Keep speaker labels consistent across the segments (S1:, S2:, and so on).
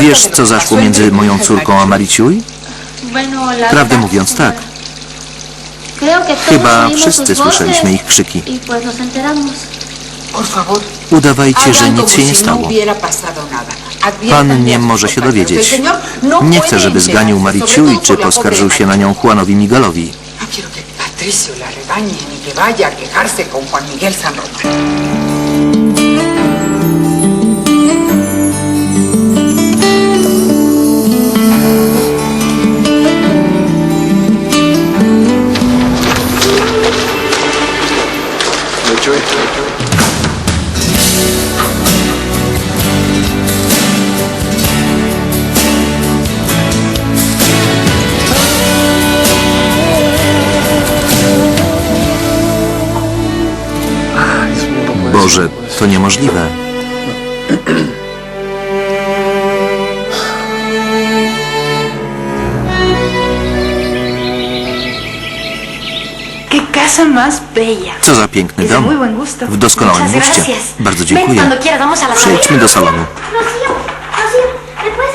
S1: Wiesz, co zaszło między moją córką a Mariciuj? Prawdę mówiąc, tak.
S2: Chyba wszyscy słyszeliśmy ich krzyki.
S1: Udawajcie, że nic się nie stało. Pan nie może się dowiedzieć. Nie chcę, żeby zganił Mariciuj, czy poskarżył się na nią Juanowi Miguelowi.
S3: que vaya a quejarse con Juan Miguel San Román.
S1: Boże, to niemożliwe. Co za piękny dom. W doskonałym guście. Bardzo dziękuję. Przejdźmy do salonu.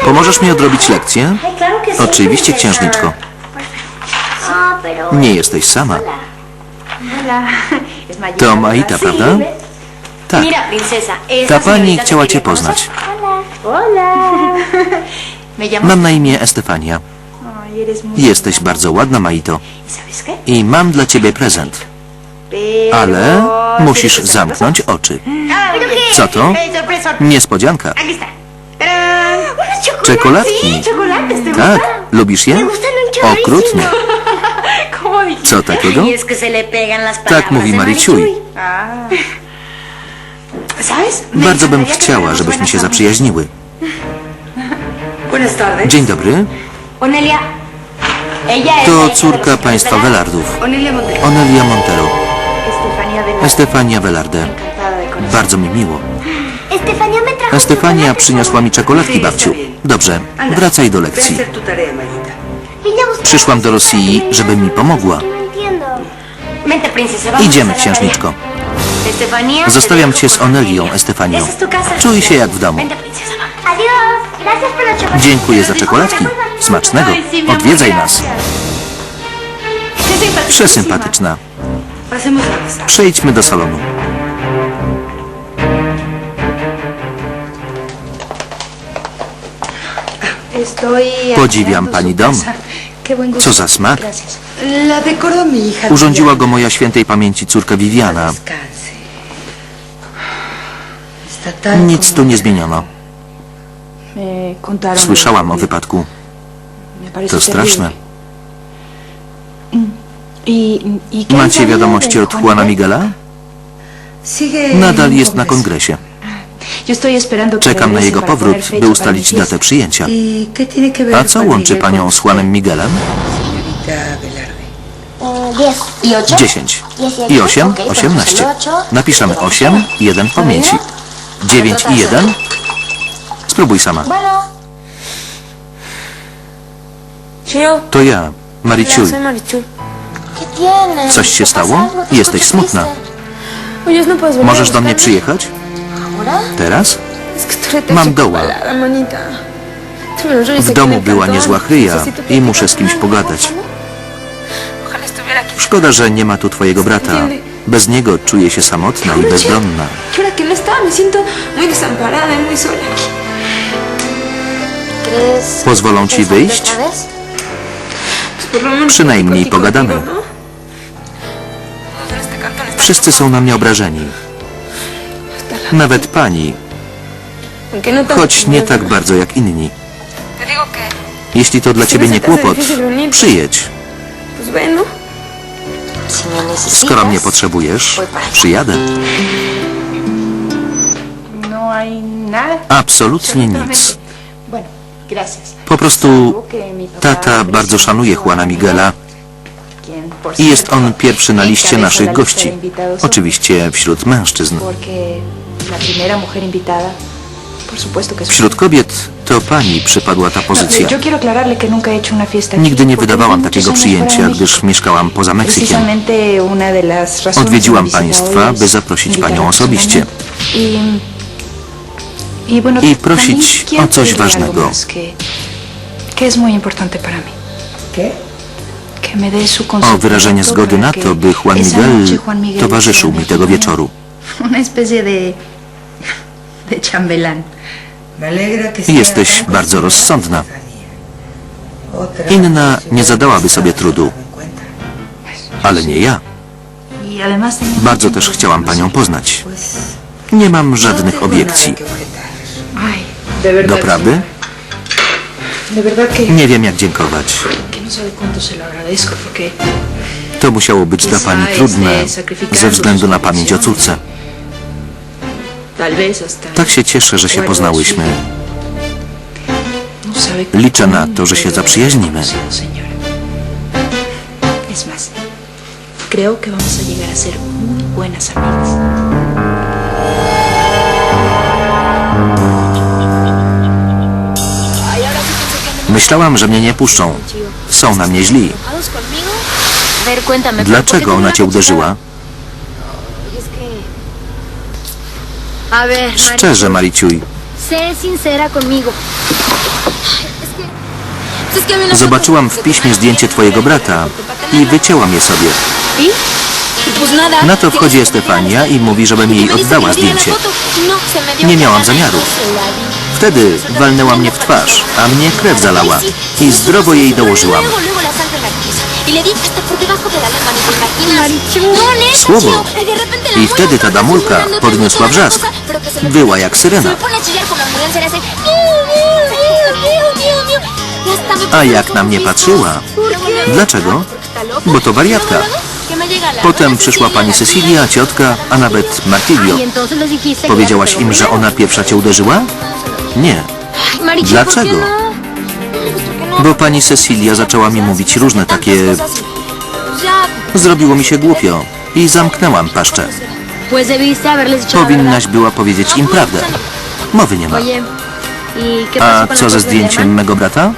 S1: Pomożesz mi odrobić lekcję? Oczywiście, księżniczko. Nie jesteś sama. To. Maita, prawda? Tak.
S4: Mira, princesa, esta
S1: Ta pani
S4: señorita
S1: chciała cię poznać.
S4: conocer. Hola. Me llamo...
S1: Mam na imię Estefania.
S4: Ay, eres muy
S1: Jesteś
S4: linda.
S1: bardzo ładna, Maito.
S4: ¿Y ¿Sabes qué?
S1: I mam dla ciebie prezent.
S4: Pero...
S1: Ale musisz
S4: ¿Quieres
S1: zamknąć oczy.
S4: Ah, ¿pero qué?
S1: Co to?
S4: Hey, sorpresa.
S1: Niespodzianka.
S4: Aquí está. ¡Tarán! ¡Unos chocolates!
S1: Czekoladki.
S4: Sí, chocolates, ¿te
S1: Tak, lubisz je?
S4: Me gustan un chorrísimo.
S1: Okrutnie.
S4: ¿Cómo dijiste?
S1: Co takiego?
S4: Y es que se le pegan las
S1: Tak mówi
S4: de
S1: Mariciuj.
S4: Ah.
S1: Bardzo bym chciała, żebyśmy się zaprzyjaźniły. Dzień dobry. To córka państwa Velardów.
S3: Onelia Montero.
S1: Estefania Velarde. Bardzo mi miło.
S2: Estefania
S1: przyniosła mi czekoladki, babciu. Dobrze, wracaj do lekcji.
S2: buscar
S1: Przyszłam do Rosji, żeby mi pomogła. Idziemy, księżniczko. Zostawiam cię z Onelią. Estefanią. Czuj się jak w domu. Dziękuję za czekoladki. Smacznego. Odwiedzaj nas. Przesympatyczna. Przejdźmy do salonu. Podziwiam pani dom. Co za smak. Urządziła go moja świętej pamięci córka Viviana. Nic tu nie zmieniono. Słyszałam o wypadku. To straszne.
S4: terrible. ¿Y, y qué han
S1: Macie wiadomości od
S4: Juan
S1: Juana
S4: Miguel?
S1: Miguela? Nadal jest na kongresie. Czekam na jego powrót, by ustalić datę przyjęcia.
S3: ¿Y qué tiene que ver
S1: A co łączy panią z Juanem Miguelem?
S3: señorita Velarde?
S2: Diez. ¿Y ocho?
S1: 10.
S2: Diez
S1: I 8?
S2: Ok, pues
S1: 18.
S2: el ocho.
S1: Napiszemy 8 i 1 w pamięci. 9 i 1? Spróbuj sama.
S2: Bueno.
S1: To ja, Mariciuj.
S2: ¿Qué tienes?
S1: Coś się
S2: ¿Te pasa
S1: stało? Jesteś smutna. Możesz do mnie przyjechać?
S2: ¿Ahora?
S1: Teraz? Mam doła. W domu była niezła chryja i muszę z kimś pogadać. Szkoda, że nie ma tu twojego brata. Bez niego czuję się samotna i bezbronna.
S5: Que ahora que no está, me siento muy desamparada y muy sola aquí.
S2: ¿Crees
S1: Pozwolą ci
S2: ¿Quieres salir
S1: wyjść?
S2: otra vez?
S5: Pues por lo menos
S1: Przynajmniej
S5: platico
S1: pogadamy.
S5: contigo, ¿no? Este está
S1: Wszyscy są na mnie obrażeni. Nawet pani,
S5: Aunque no
S1: choć nie tak bardzo jak inni.
S5: Te digo que,
S1: Jeśli to dla ciebie nie kłopot, przyjedź.
S5: pues bueno.
S1: Skoro mnie potrzebujesz, przyjadę.
S4: No.
S1: Absolutnie nic. Po prostu tata bardzo szanuje Juana Miguela i jest on pierwszy na liście naszych gości. Oczywiście wśród mężczyzn. Wśród kobiet to pani przypadła ta pozycja.
S4: Fiesta aquí,
S1: Nigdy nie wydawałam takiego przyjęcia, gdyż mieszkałam poza Meksykiem. Odwiedziłam państwa, by zaprosić panią osobiście.
S4: Y, y
S1: I prosić o coś ważnego. O wyrażenie zgody na to, by Juan Miguel towarzyszył mi tego wieczoru.
S4: De... chambelán.
S1: Jesteś bardzo rozsądna. Inna nie zadałaby sobie trudu, ale nie ja. Bardzo też chciałam panią poznać. Nie mam
S3: no
S1: żadnych obiekcji. Doprawdy? Nie wiem jak dziękować.
S4: no
S1: To musiało być dla pani trudne ze względu na pamięć o córce. Tak się cieszę, że się poznałyśmy.
S4: no
S1: Liczę na to, że się zaprzyjaźnimy.
S4: conocido, señora. Es más, creo que vamos a llegar a ser muy buenas amigas.
S1: Myślałam, że mnie nie puszczą. Są na mnie źli.
S2: A ver, cuéntame. ¿pero por qué
S1: Dlaczego ona cię uderzyła?
S2: cuchara? Es que... A ver, Mari,
S1: Szczerze, Mariciuj.
S2: sé sincera conmigo. Es que... Es que vi una
S1: Zobaczyłam
S2: foto
S1: w piśmie zdjęcie twojego brata i wycięłam je sobie.
S2: ¿Y? Y.
S1: Na to wchodzi Estefania i mówi, żebym jej oddała zdjęcie.
S2: No,
S1: Nie miałam zamiaru. Wtedy walnęła mnie w twarz, a mnie krew zalała. I zdrowo jej dołożyłam. Słowo. I wtedy ta damulka podniosła wrzask. Była jak syrena. A jak na mnie patrzyła? Dlaczego? Bo to wariatka. Potem przyszła pani Cecilia, ciotka, a nawet Martilio. Powiedziałaś im, że ona pierwsza cię uderzyła? Nie, Dlaczego? Bo pani Cecilia zaczęła mi mówić różne takie... Zrobiło mi się głupio i zamknęłam paszczę. Powinnaś była powiedzieć im prawdę. Mowy nie ma. A co ze zdjęciem mego brata?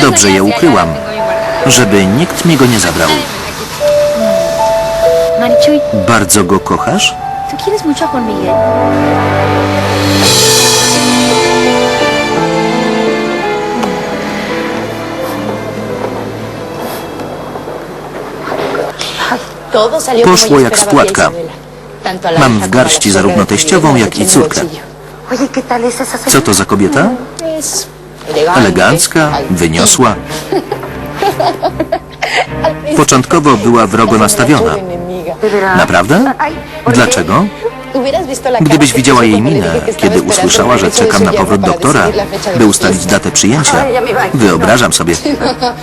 S1: Dobrze je ukryłam, żeby nikt mi go nie zabrał.
S2: Marichuy,
S1: Bardzo go kochasz?
S2: ¿tú quieres mucho a Juan Miguel?
S1: Poszło jak z płatka. Mam w garści zarówno teściową, jak i córkę. Co to za kobieta? Elegancka, wyniosła. Początkowo była wrogo nastawiona. Naprawdę? Dlaczego? Gdybyś widziała jej minę, kiedy usłyszała, że czekam na powrót doktora, by ustalić datę przyjęcia, wyobrażam sobie.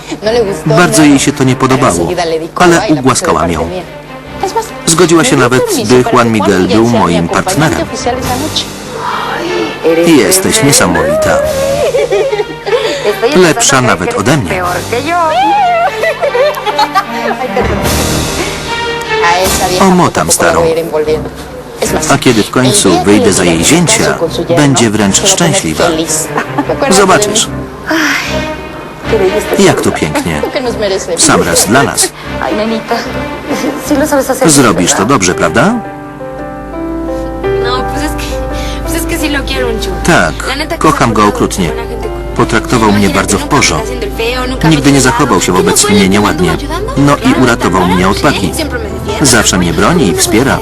S1: Bardzo jej się to nie podobało, ale ugłaskałam ją. Zgodziła się nawet, by Juan Miguel był moim partnerem. Jesteś niesamowita. Lepsza nawet ode mnie. Omotam starą. A kiedy w końcu wyjdę za jej zięcia, będzie wręcz szczęśliwa. Zobaczysz. Jak to pięknie. W sam raz dla nas. Zrobisz to dobrze, prawda?
S2: No, un churro.
S1: Tak, kocham go okrutnie. Potraktował mnie bardzo w porzo. Nigdy nie zachował się wobec mnie nieładnie. No i uratował mnie od paki. Zawsze mnie broni i wspiera.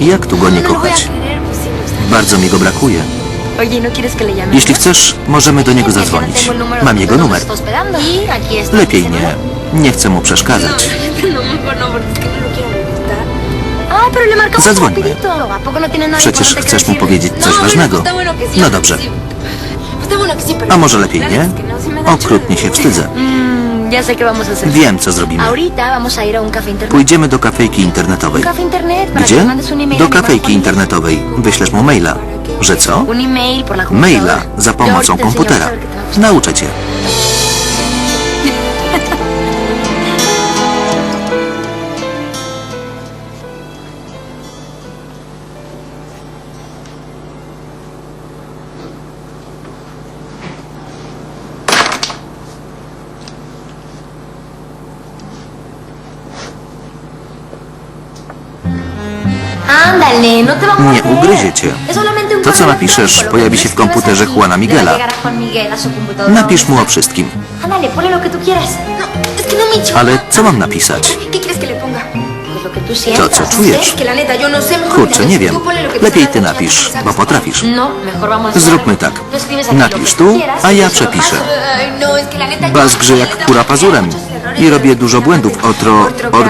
S1: Jak tu go nie kochać? Bardzo mi go brakuje. Jeśli chcesz, możemy do niego zadzwonić. Mam jego numer. Lepiej nie. Nie chcę mu przeszkadzać. Zadzwońmy.
S2: rapidito. ¿A poco no tiene nada
S1: Przecież chcesz mu powiedzieć coś ważnego. No dobrze. A może lepiej nie? Okrutnie się wstydzę.
S2: Mm.
S1: Wiem, co zrobimy. Pójdziemy do kafejki internetowej. Gdzie? Do kafejki internetowej. Wyślesz mu maila. Że co? Maila za pomocą komputera. Nauczę cię. Nie
S2: morder.
S1: ugryzie cię. To, co napiszesz, pojawi się w komputerze Juana Miguela. Napisz mu o wszystkim.
S2: No, no.
S1: Ale co mam napisać? To, co czujesz.
S5: No.
S1: Kurczę, nie wiem. Lepiej ty napisz, bo potrafisz.
S2: No,
S1: Zróbmy tak. Napisz tu, a ja przepiszę.
S5: no, yo-
S1: Bazgrze jak kura pazurem. I robię dużo błędów. Otro,